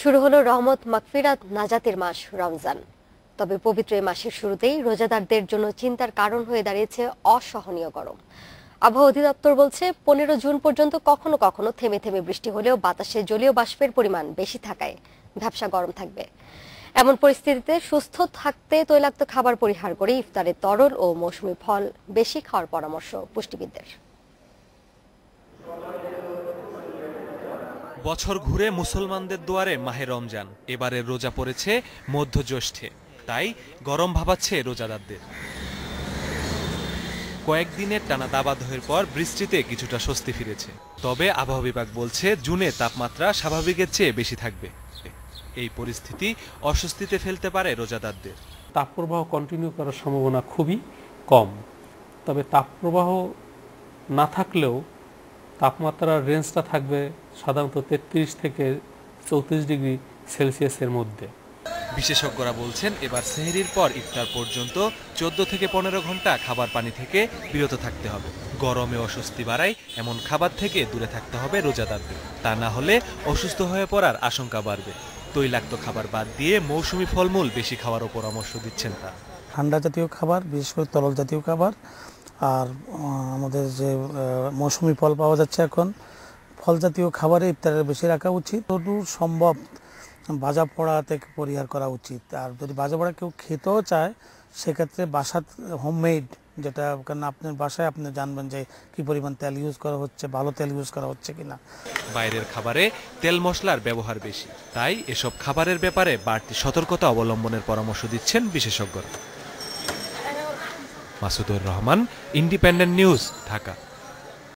শুরু হলো রহমত মাগফিরাত নাজাতের মাস, রমজান। তবে পবিত্র এই মাসের শুরুতেই রোজাদারদের জন্য চিন্তার কারণ হয়ে দাঁড়িয়েছে অসহনীয় গরম। আবহাওয়া অধিদপ্তর বলছে, পনেরো জুন পর্যন্ত কখনো কখনো থেমে থেমে বৃষ্টি হলেও বাতাসে জলীয় বাষ্পের পরিমাণ বেশি থাকায় ভ্যাবসা গরম থাকবে। এমন পরিস্থিতিতে সুস্থ থাকতে তৈলাক্ত খাবার পরিহার করে ইফতারে তরল ও মৌসুমি ফল বেশি খাওয়ার পরামর্শ পুষ্টিবিদদের। বছর ঘুরে মুসলমানদের দুয়ারে মাহে রমজান। এবারের রোজা পড়েছে মধ্য জ্যৈষ্ঠে তাই গরম ভাবাচ্ছে রোজাদারদের। কয়েকদিনের টানা দাবাদহের পর বৃষ্টিতে কিছুটা স্বস্তি ফিরেছে। তবে আবহাওয়া বিভাগ বলছে, জুনে তাপমাত্রা স্বাভাবিকের চেয়ে বেশি থাকবে। এই পরিস্থিতি অস্বস্তিতে ফেলতে পারে রোজাদারদের। তাপপ্রবাহ কন্টিনিউ করার সম্ভাবনা খুবই কম। তবে তাপপ্রবাহ না থাকলেও তাপমাত্রার রেঞ্জটা থাকবে সাধারণত তেত্রিশ থেকে চৌত্রিশ ডিগ্রি সেলসিয়াসের মধ্যে। বিশেষজ্ঞরা বলছেন এবার সেহরির পর ইফতার পর্যন্ত চোদ্দ থেকে পনেরো ঘণ্টা খাবার পানি থেকে বিরত থাকতে হবে। গরমে অস্বস্তি বাড়ায় এমন খাবার থেকে দূরে থাকতে হবে রোজাদারদের। তা না হলে অসুস্থ হয়ে পড়ার আশঙ্কা বাড়বে। তৈলাক্ত খাবার বাদ দিয়ে মৌসুমি ফলমূল বেশি খাওয়ারও পরামর্শ দিচ্ছেন তারা। ঠান্ডা জাতীয় খাবার বিশেষ করে তরল জাতীয় খাবার আর আমাদের যে মৌসুমি ফল পাওয়া যাচ্ছে এখন ফল জাতীয় খাবারে ইফতারের বেশি রাখা উচিত। যতদূর সম্ভব ভাজা পোড়া থেকে পরিহার করা উচিত। আর যদি ভাজা পোড়া কেউ খেতেও চায়, সেক্ষেত্রে বাসাত হোমমেড যেটা কারণ আপনার বাসায় আপনি জানবেন যে কি পরিমাণ তেল ইউজ করা হচ্ছে, ভালো তেল ইউজ করা হচ্ছে কিনা। বাইরের খাবারে তেল মশলার ব্যবহার বেশি। তাই এসব খাবারের ব্যাপারে বাড়তি সতর্কতা অবলম্বনের পরামর্শ দিচ্ছেন বিশেষজ্ঞরা। Masudur Rahman Independent News Dhaka.